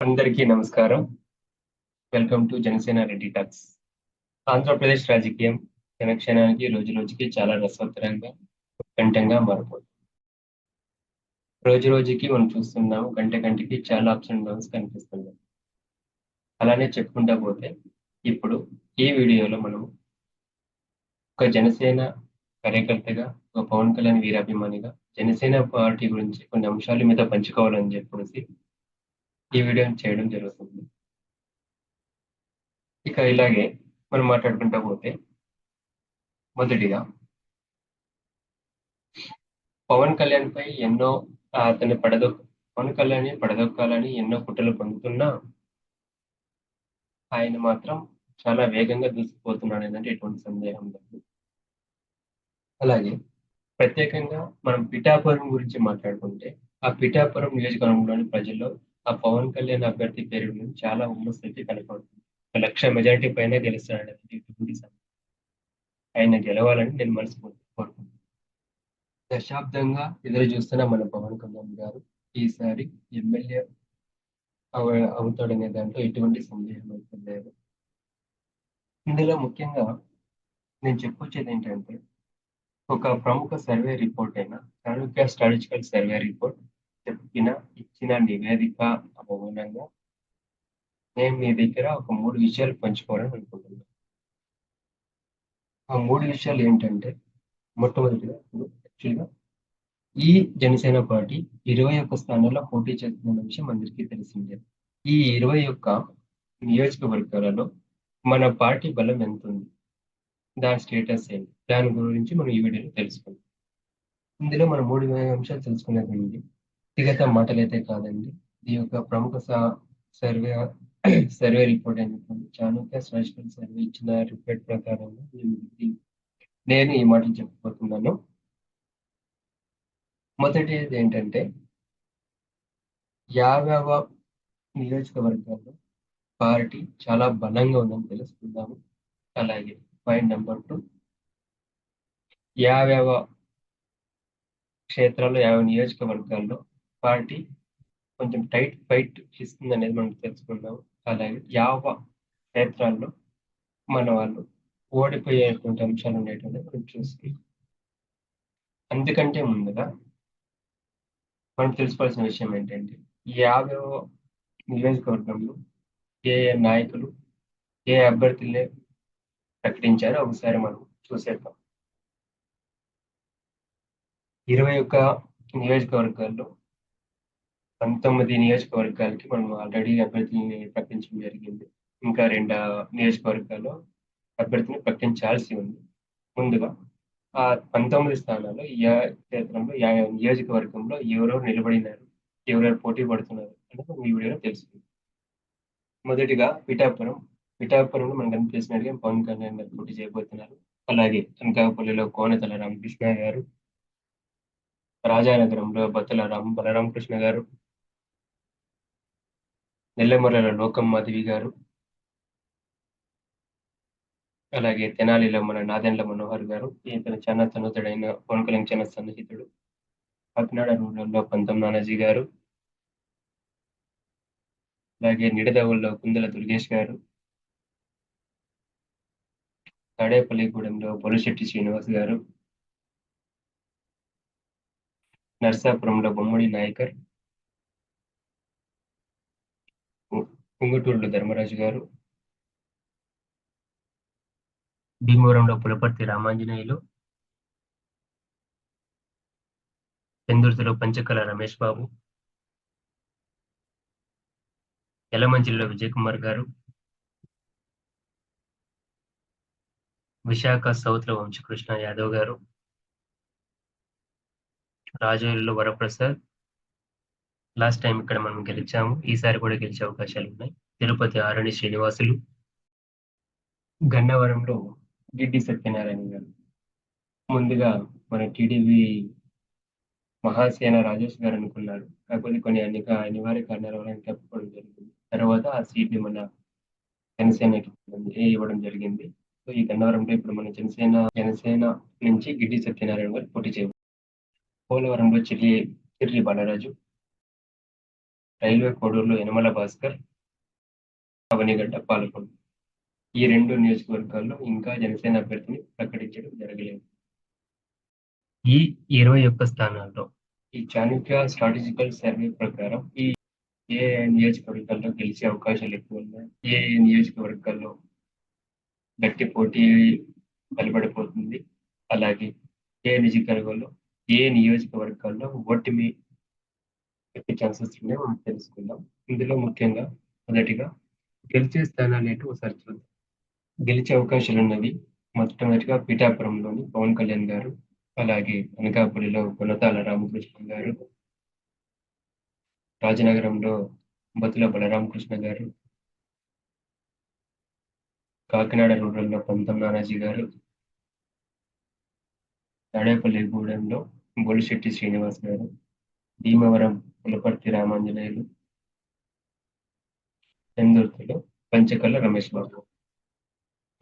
అందరికీ నమస్కారం. Welcome to Janasena Reddy talks Andhra Pradesh రాజకీయం జనక్షేణానికి రోజు రోజుకి చాలా రసవత్తరంగా ఉత్కంఠంగా మారిపోతుంది. రోజు రోజుకి మనం చూస్తున్నాము గంట గంటకి చాలా అప్స్ అండ్ డౌన్స్ కనిపిస్తున్నాయి. అలానే చెప్పుకుంటా పోతే ఇప్పుడు ఈ వీడియోలో మనం ఒక జనసేన కార్యకర్తగా ఒక పవన్ కళ్యాణ్ వీరాభిమానిగా జనసేన పార్టీ గురించి కొన్ని అంశాల మీద పంచుకోవాలని చెప్పేసి ఈ వీడియోని చేయడం జరుగుతుంది. ఇక ఇలాగే మనం మాట్లాడుకుంటా పోతే మొదటిగా పవన్ కళ్యాణ్ పై ఎన్నో అతన్ని పడదొ పవన్ కళ్యాణ్ పడదొక్కాలని ఎన్నో కుట్రలు పొందుతున్నా ఆయన మాత్రం చాలా వేగంగా దూసుకుపోతున్నాడు ఏంటంటే ఎటువంటి సందేహం లేదు. అలాగే ప్రత్యేకంగా మనం పిఠాపురం గురించి మాట్లాడుకుంటే ఆ పిఠాపురం నియోజకవర్గంలోని ప్రజల్లో ఆ పవన్ కళ్యాణ్ అభ్యర్థి పేరు చాలా ఉమ్మస్థితి కనపడుతుంది. ఒక లక్ష మెజారిటీ పైన గెలుస్తాడు ఆయన గెలవాలని నేను మనస్ఫూర్తి కోరుకుంటున్నాను. దశాబ్దంగా ఎదురు చూస్తున్న మన పవన్ కళ్యాణ్ గారు ఈసారి ఎమ్మెల్యే అవ అవుతాడనే దాంట్లో ఎటువంటి సందేహం అయితే లేదు. ఇందులో ముఖ్యంగా నేను చెప్పొచ్చేది ఏంటంటే ఒక ప్రముఖ సర్వే రిపోర్ట్ అయిన చాణుక్య స్ట్రాటజికల్ సర్వే రిపోర్ట్ చెప్పిన ఇచ్చిన నివేదిక అనుగుణంగా నేను మీ దగ్గర ఒక మూడు విషయాలు పంచుకోవాలని అనుకుంటున్నాను. ఆ మూడు విషయాలు ఏంటంటే మొట్టమొదటిగా యాక్చువల్గా ఈ జనసేన పార్టీ ఇరవై ఒక్క స్థానాల్లో పోటీ చేస్తున్న విషయం అందరికీ తెలిసిందే. ఈ ఇరవై ఒక్క నియోజకవర్గాలలో మన పార్టీ బలం ఎంత ఉంది దాని స్టేటస్ ఏంటి? దాని గురించి మనం ఈ వీడియోలో తెలుసుకుందాం. ఇందులో మనం మూడు అంశాలు తెలుసుకునేది వ్యక్తిగత మాటలైతే కాదండి. ఈ యొక్క ప్రముఖ సర్వే సర్వే రిపోర్ట్ అని చెప్పండి. చాణక్య స్ట్రాటజికల్ సర్వే ఇచ్చిన రిపోర్ట్ ప్రకారంగా నేను నేను ఈ మాటలు చెప్పబోతున్నాను. మొదటిది ఏంటంటే యాభైవ నియోజకవర్గాల్లో పార్టీ చాలా బలంగా ఉందని తెలుసుకుందాము. అలాగే పాయింట్ నెంబర్ టూ యాభైవ క్షేత్రాల్లో యాభై నియోజకవర్గాల్లో పార్టీ కొంచెం టైట్ ఫైట్ ఇస్తుంది అనేది మనం తెలుసుకుందాం. అలాగే యావ క్షేత్రాల్లో మన వాళ్ళు ఓడిపోయేటువంటి అంశాలు ఉండేటువంటి మనం చూసుకుందాం అందుకంటే ముందుగా మనం తెలుసుకోవాల్సిన విషయం ఏంటంటే యాభై నియోజకవర్గంలో ఏ ఏ నాయకులు ఏ అభ్యర్థులే ప్రకటించారో ఒకసారి మనం చూసేద్దాం. ఇరవై ఒక్క నియోజకవర్గాల్లో పంతొమ్మిది నియోజకవర్గాలకి మనం ఆల్రెడీ అభ్యర్థుల్ని ప్రకటించడం జరిగింది. ఇంకా రెండు నియోజకవర్గాల్లో అభ్యర్థిని ప్రకటించాల్సి ఉంది. ముందుగా ఆ పంతొమ్మిది స్థానాల్లో ఈ క్షేత్రంలో యా నియోజకవర్గంలో ఎవరెవరు నిలబడినారు ఎవరెవరు పోటీ పడుతున్నారు అనేది మీ ఈ వీడియోలో తెలుసుకుందాం మొదటిగా పిఠాపురం. పిఠాపురంలో మనకు కనిపిస్తున్నట్టుగా పవన్ కళ్యాణ్ గారు పోటీ చేయబోతున్నారు. అలాగే అనకాపల్లిలో కోనతల రామకృష్ణ గారు రాజానగరంలో బత్తల రామ్ బలరామకృష్ణ గారు నెల్లమర్లలో లోకం మాధవి గారు. అలాగే తెనాలిలో మన నాదెండ్ల మనోహర్ గారు. ఇతను చాలా తనుతుడైన పవన్ కళ్యాణ్ చాలా సన్నిహితుడు. కాకినాడ రూరల్లో పంతం నానాజీ గారు. అలాగే నిడదవుల్లో కుందల దుర్గేష్ గారు. తాడేపల్లిగూడెంలో బొలుశెట్టి శ్రీనివాస్ గారు. నర్సాపురంలో బొమ్మడి నాయకర్. ఉంగుటూరులో ధర్మరాజు గారు. భీమవరంలో పులపర్తి రామాంజనేయులు. పెందుర్తిలో పంచకల రమేష్ బాబు. యలమంచిలో విజయ్ కుమార్ గారు. విశాఖ సౌత్లో వంశకృష్ణ యాదవ్ గారు. రాజోలిలో వరప్రసాద్. లాస్ట్ టైం ఇక్కడ మనం గెలిచాము. ఈసారి కూడా గెలిచే అవకాశాలు ఉన్నాయి. తిరుపతి ఆరణి శ్రీనివాసులు గన్నవరంలో గిడ్డి సత్యనారాయణ గారు. ముందుగా మన టీడీపీ మహాసేన రాజేష్ గారు అనుకున్నారు. కాకపోతే కొన్ని అనేక అనివార్య కారణాల వల్ల తప్పుకోవడం జరిగింది. తర్వాత ఆ సీట్ని మన జనసేనకి ఇవ్వడం జరిగింది. సో ఈ గన్నవరంలో ఇప్పుడు మన జనసేన జనసేన నుంచి గిడ్డి సత్యనారాయణ గారు పోటీ చేయవచ్చు పోలవరంలో చిల్లి చిర్రి బాలరాజు రైల్వే కోడూరులో యనమల భాస్కర్ అవనిగడ్డ పాల్గొండు ఈ రెండు నియోజకవర్గాల్లో ఇంకా జనసేన అభ్యర్థిని ప్రకటించడం జరగలేదు. ఈ ఇరవై ఒక్క స్థానాల్లో ఈ చాణుక్య స్ట్రాటజికల్ సర్వే ప్రకారం ఈ ఏ నియోజకవర్గాల్లో గెలిచే అవకాశాలు ఎక్కువ ఉన్నాయి ఏ నియోజకవర్గాల్లో గట్టి పోటీ బలపడిపోతుంది అలాగే ఏ నియోజకవర్గంలో ఏ నియోజకవర్గాల్లో ఓటమి చెప్పే ఛాన్సెస్ ఉన్నాయి మనం తెలుసుకుందాం. ఇందులో ముఖ్యంగా మొదటిగా గెలిచే స్థానాలు ఏంటో ఒకసారి చూద్దాం. గెలిచే అవకాశాలు ఉన్నవి మొట్టమొదటిగా పిఠాపురంలోని పవన్ కళ్యాణ్ గారు అలాగే అనకాపల్లిలో గుణతాల రామకృష్ణ గారు రాజనగరంలో బతుల బలరామకృష్ణ గారు కాకినాడ రూరల్లో పంతం నానాజీ గారు తాడేపల్లిగూడెంలో బొలిశెట్టి శ్రీనివాస్ గారు భీమవరం పులపర్తి రామాంజనేయులు చందుర్తిలో పంచకల్ల రమేష్ బాబు.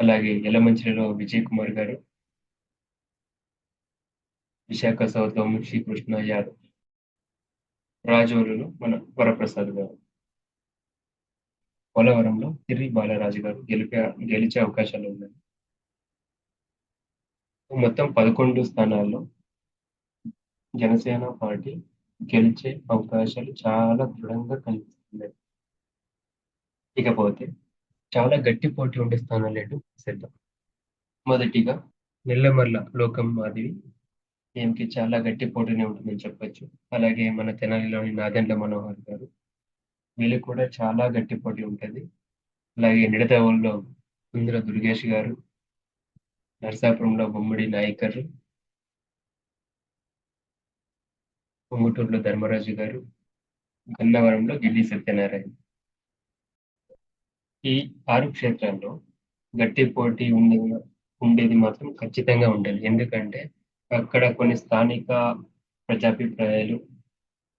అలాగే ఎలమంచిలో విజయ్ కుమార్ గారు విశాఖ సౌత్లో శ్రీకృష్ణ యాదవ్ రాజోలులో మన వరప్రసాద్ గారు. పోలవరంలో తిరి బాలరాజు గారు గెలిపే గెలిచే అవకాశాలు ఉన్నాయి. మొత్తం పదకొండు స్థానాల్లో జనసేన పార్టీ గెలిచే అవకాశాలు చాలా దృఢంగా కనిపిస్తున్నాయి. ఇకపోతే చాలా గట్టి పోటీ ఉండే స్థానాలు ఏంటో సిద్ధం మొదటిగా నెల్లమర్ల లోకం మాదివి ఈమెకి చాలా గట్టి పోటీనే ఉంటుందని చెప్పొచ్చు. అలాగే మన తెనాలిలోని నాగండ్ల మనోహర్ గారు వీళ్ళకి కూడా చాలా గట్టి పోటీ ఉంటుంది. అలాగే నిడదవుల్లో సుందర దుర్గేష్ గారు నర్సాపురంలో బొమ్మిడి నాయకర్ పొంగుటూరులో ధర్మరాజు గారు గన్నవరంలో గిల్లి సత్యనారాయణ. ఈ ఆరు క్షేత్రాల్లో గట్టి పోటీ ఉండే ఉండేది మాత్రం ఖచ్చితంగా ఉండాలి. ఎందుకంటే అక్కడ కొన్ని స్థానిక ప్రజాభిప్రాయాలు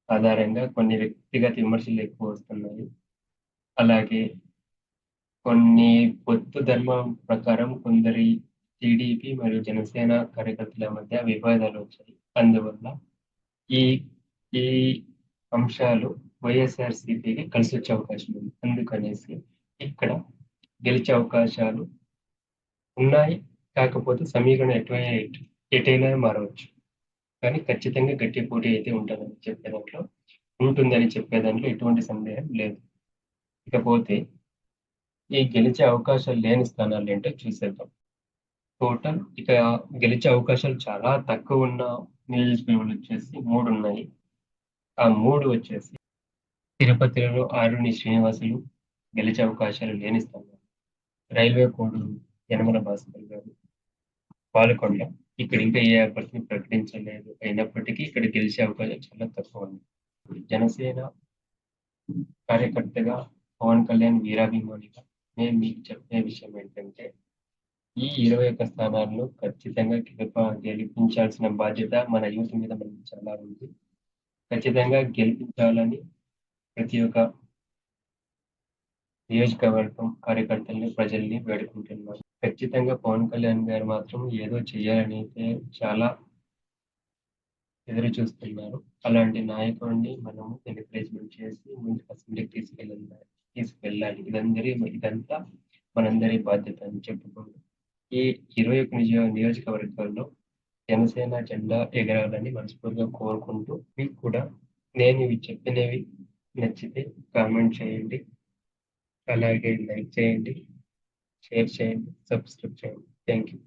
ఆధారంగా కొన్ని వ్యక్తిగత విమర్శలు ఎక్కువ వస్తున్నాయి. అలాగే కొన్ని పొత్తు ధర్మం ప్రకారం కొందరి టీడీపీ మరియు జనసేన కార్యకర్తల మధ్య వివాదాలు వచ్చాయి. అందువల్ల ఈ ఈ అంశాలు వైఎస్ఆర్సీపీకి కలిసి వచ్చే అవకాశం ఉంది. అందుకనేసి ఇక్కడ గెలిచే అవకాశాలు ఉన్నాయి. కాకపోతే సమీకరణ ఎటువై ఎటైనా మారవచ్చు. కానీ ఖచ్చితంగా గట్టి పోటీ అయితే ఉంటుందని చెప్పే దాంట్లో ఉంటుందని చెప్పే దాంట్లో ఎటువంటి సందేహం లేదు. ఇకపోతే ఈ గెలిచే అవకాశాలు లేని స్థానాలు ఏంటో చూసేద్దాం. టోటల్ ఇక గెలిచే అవకాశాలు చాలా తక్కువ ఉన్న నియోజకవర్గాలు వచ్చేసి మూడు ఉన్నాయి ఆ మూడు వచ్చేసి తిరుపతిలో ఆరుని శ్రీనివాసులు గెలిచే అవకాశాలు లేని స్థానాలు రైల్వే కోడూరు యనమల భాస్కర్ గారు పాలకొండ ఇక్కడ ఇంకా ఏ అభ్యర్థిని ప్రకటించలేదు. అయినప్పటికీ ఇక్కడ గెలిచే అవకాశం చాలా తక్కువ ఉంది. జనసేన కార్యకర్తగా పవన్ కళ్యాణ్ వీరాభిమానిగా నేను మీకు చెప్పే విషయం ఏంటంటే ఈ ఇరవై ఒక్క స్థానాలను ఖచ్చితంగా గెలుప గెలిపించాల్సిన బాధ్యత మన యూత్ మీద మనకి చాలా ఉంది. ఖచ్చితంగా గెలిపించాలని ప్రతి ఒక్క నియోజకవర్గం కార్యకర్తల్ని ప్రజల్ని వేడుకుంటున్నాను ఖచ్చితంగా పవన్ కళ్యాణ్ గారు మాత్రం ఏదో చేయాలని అయితే చాలా ఎదురు చూస్తున్నారు అలాంటి నాయకుడిని మనము ఎంకరేజ్మెంట్ చేసి ముందుకు అసెంబ్లీకి తీసుకెళ్ళాలి తీసుకెళ్ళాలి. ఇదందరి ఇదంతా మనందరి బాధ్యత అని చెప్పుకుంటూ ఈ ఇరవై ఒక నియోజకవర్గాల్లో జనసేన జెండా ఎగరాలని మనస్ఫూర్తిగా కోరుకుంటూ మీకు కూడా నేను ఇవి చెప్పినవి నచ్చితే కామెంట్ చేయండి. అలాగే లైక్ చేయండి. షేర్ చేయండి. సబ్స్క్రైబ్ చేయండి. Thank you